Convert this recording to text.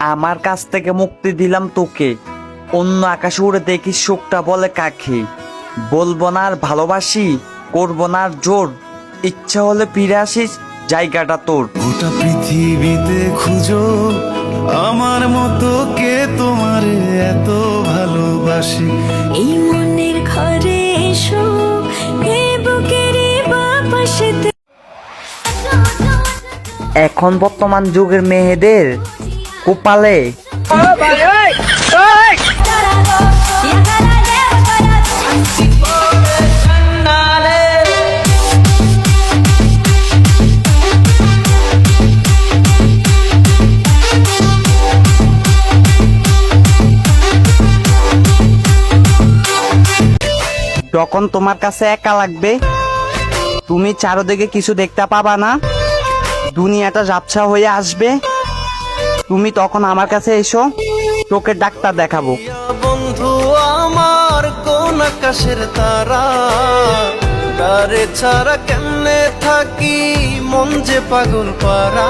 আমার কাছ থেকে মুক্তি দিলাম তোকে। অন্য আকাশে উড়ে দেখি শোকটা বলে কাকে। বলব না আর ভালোবাসি করব না আর জোর। ইচ্ছা হলে ফিরে আসিস জায়গাটা তোর। গোটা পৃথিবীতে খুঁজো আমার মতো কে তোমার এত ভালোবাসে? এই মনের ঘরে এসো এ বুকের বাপাশেতে এখন বর্তমান যুগের মেয়েদের কোপালে যখন তোমার কাছে একা লাগবে, তুমি চারোদিকে কিছু দেখতে পাবা না। দুনিয়াটা ঝাপসা হয়ে আসবে। তুমি তখন আমার কাছে এসো, তোকে ডাক্তার দেখাবো। বন্ধু, আমার কোন আকাশের তারা? তারে ছাড়া কেমনে থাকি? মন যে পাগল পারা।